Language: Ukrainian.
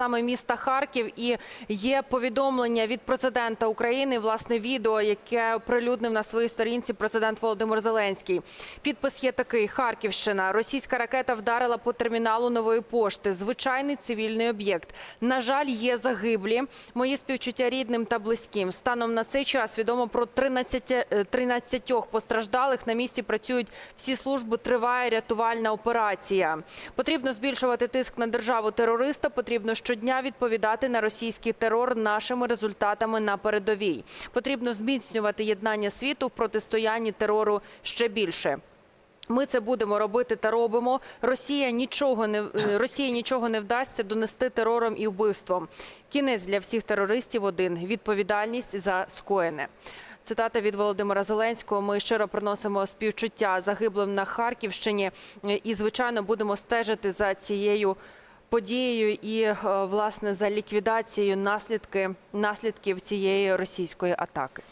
Саме міста Харків і є повідомлення від президента України. Власне, відео, яке оприлюднив на своїй сторінці президент Володимир Зеленський. Підпис є такий: Харківщина. Російська ракета вдарила по терміналу нової пошти. Звичайний цивільний об'єкт. На жаль, є загиблі. Мої співчуття рідним та близьким. Станом на цей час відомо про 13, е, 13 постраждалих. На місці працюють всі служби. Триває рятувальна операція. Потрібно збільшувати тиск на державу терориста. Потрібно щодня відповідати на російський терор нашими результатами на передовій. Потрібно зміцнювати єднання світу в протистоянні терору ще більше. Ми це будемо робити та робимо. Росія нічого не Росії нічого не вдасться донести терором і вбивством. Кінець для всіх терористів один відповідальність за скоєне. Цитата від Володимира Зеленського. Ми щиро приносимо співчуття загиблим на Харківщині і, звичайно, будемо стежити за цією подією і е, власне за ліквідацією наслідки наслідків цієї російської атаки.